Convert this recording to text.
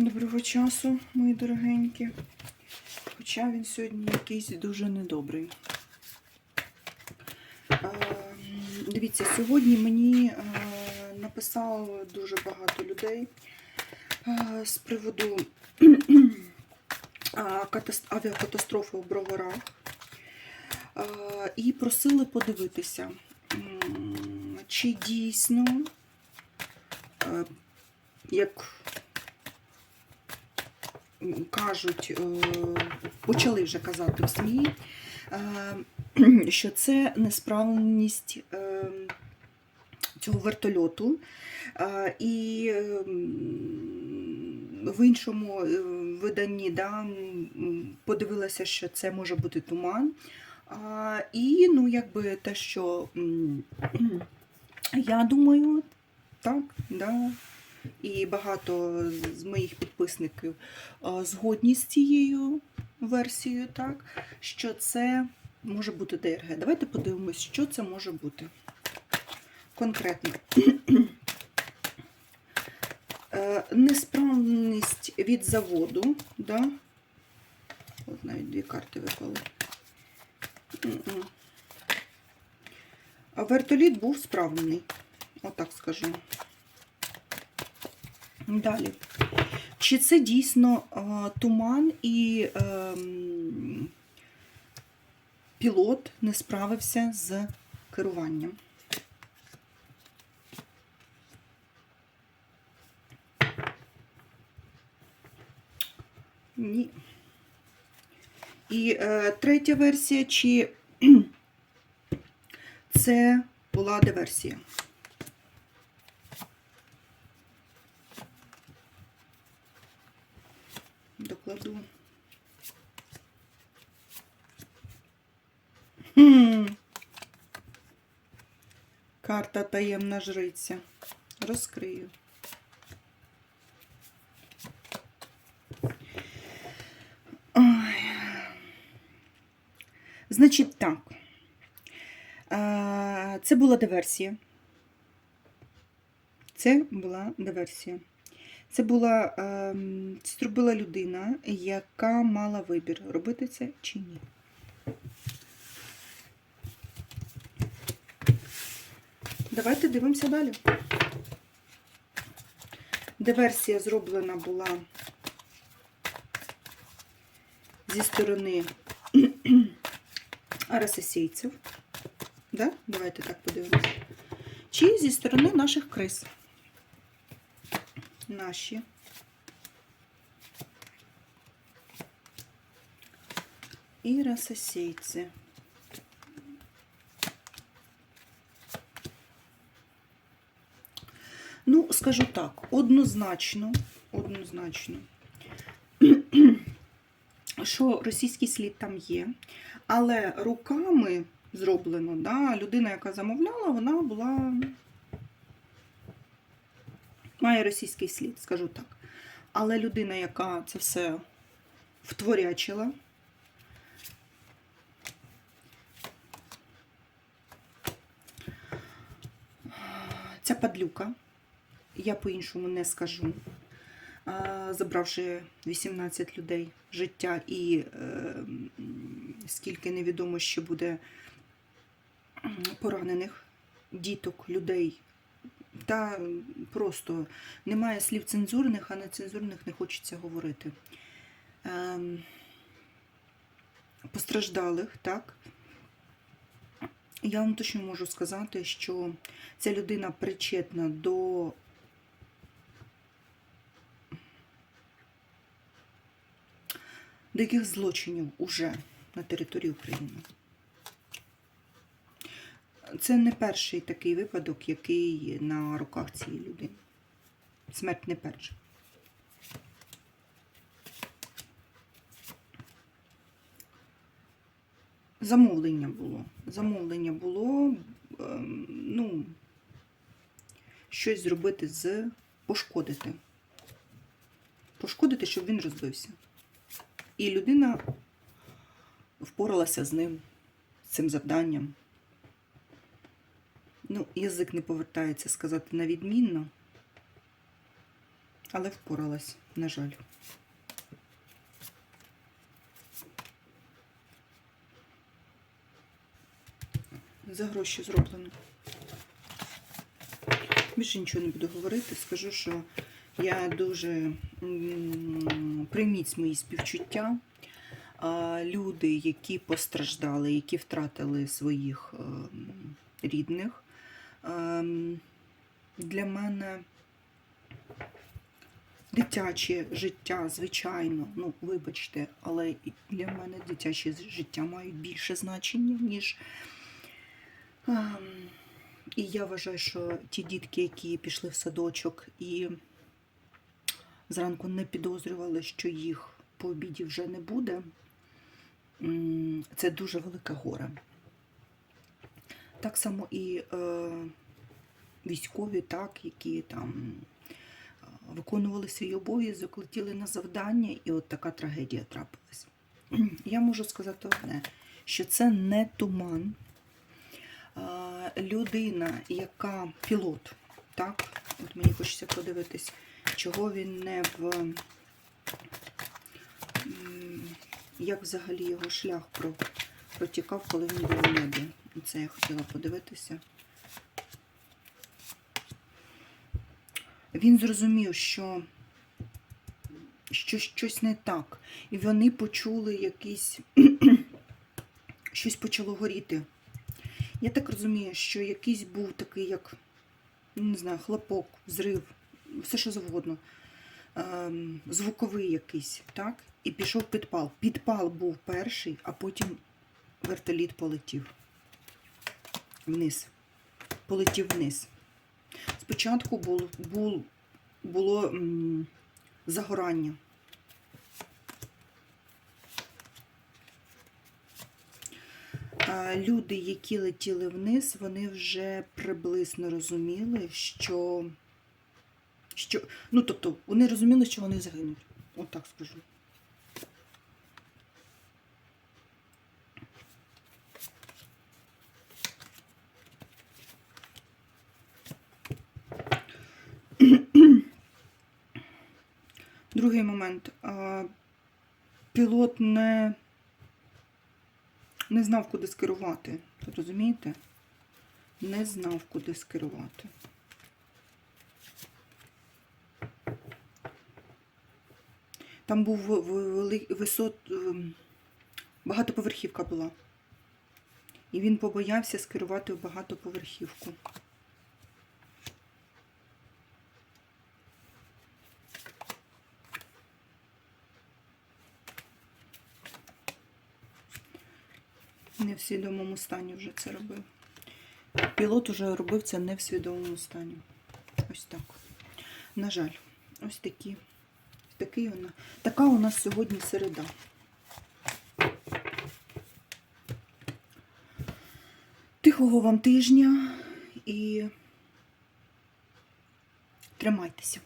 Доброго часу, мої дорогенькі. Хоча він сьогодні якийсь дуже недобрий. Е, Дивіться, сьогодні мені е, написало дуже багато людей е, з приводу авіакатастрофи у Броварах і просили подивитися, чи дійсно, як кажуть, е, почали вже казати в СМІ, е, що це несправність е, цього вертольоту. І е, в іншому виданні да, подивилася, що це може бути туман. І ну, якби те, що я думаю, так, да. І багато з моїх підписників згодні з цією версією, так, що це може бути ДРГ. Давайте подивимось, що це може бути конкретно. Е, Несправність від заводу, да? От навіть дві карти випали. Вертоліт був справний, отак скажу. Далі. Чи це дійсно а, туман і ем, пілот не справився з керуванням? Ні. І е, третя версія, чи це була диверсія? Докладу. Хм. Карта таємна жриця. Розкрию. Ой. Значить так. Це була диверсія. Це була диверсія. Це була ем, це зробила людина, яка мала вибір, робити це чи ні. Давайте дивимося далі. Диверсія зроблена була зі сторони РССійців. Да? Давайте так подивимося. Чи зі сторони наших криз. Наші. І РССійці. Ну, скажу так, однозначно, однозначно, що російський слід там є, але руками зроблено, да, людина, яка замовляла, вона була. Має російський слід, скажу так. Але людина, яка це все втворячила, ця падлюка, я по-іншому не скажу, забравши 18 людей життя і е, скільки невідомо ще буде поранених діток, людей. Та просто немає слів цензурних, а нецензурних не хочеться говорити. Ем, постраждалих, так? Я вам точно можу сказати, що ця людина причетна до до яких злочинів уже на території України. Це не перший такий випадок, який на руках цієї людини. Смерть не перша. Замовлення було. Замовлення було, ем, ну, щось зробити з пошкодити. Пошкодити, щоб він розбився. І людина впоралася з ним, з цим завданням. Ну, язик не повертається сказати на відмінно. але впоралась, на жаль. За гроші зроблено. Більше нічого не буду говорити. Скажу, що я дуже прийміть мої співчуття. А, Люди, які постраждали, які втратили своїх ем, рідних, для мене дитяче життя, звичайно, ну, вибачте, але для мене дитяче життя мають більше значення, ніж. ем, і я вважаю, що ті дітки, які пішли в садочок і зранку не підозрювали, що їх по обіді вже не буде, це дуже велике горе. Так само і е, військові, так, які там е, виконували свій обов'язок, летіли на завдання, і от така трагедія трапилась. Я можу сказати одне, що це не туман. А, людина, яка пілот, так, от мені хочеться подивитись, чого він не в. Як взагалі його шлях протікав, коли він був у небі. Це я хотіла подивитися. Він зрозумів, що, що щось не так. І вони почули якийсь. щось почало горіти. Я так розумію, що якийсь був такий, як, не знаю, хлопок, зрив, все що завгодно. Ем, звуковий якийсь, так? І пішов підпал. Підпал був перший, а потім вертоліт полетів вниз. Полетів вниз. Спочатку було, було, було м, загорання. Люди, які летіли вниз, вони вже приблизно розуміли, що. що ну, тобто, вони розуміли, що вони загинуть. От так скажу. Другий момент. Пілот не не знав, куди скерувати. Розумієте? Не знав, куди скерувати. Там був висот, багатоповерхівка була. І він побоявся скерувати в багатоповерхівку. Не в свідомому стані вже це робив. Пілот уже робив це не в свідомому стані. Ось так. На жаль, ось такі. Такий вона. Така у нас сьогодні середа. Тихого вам тижня і тримайтеся.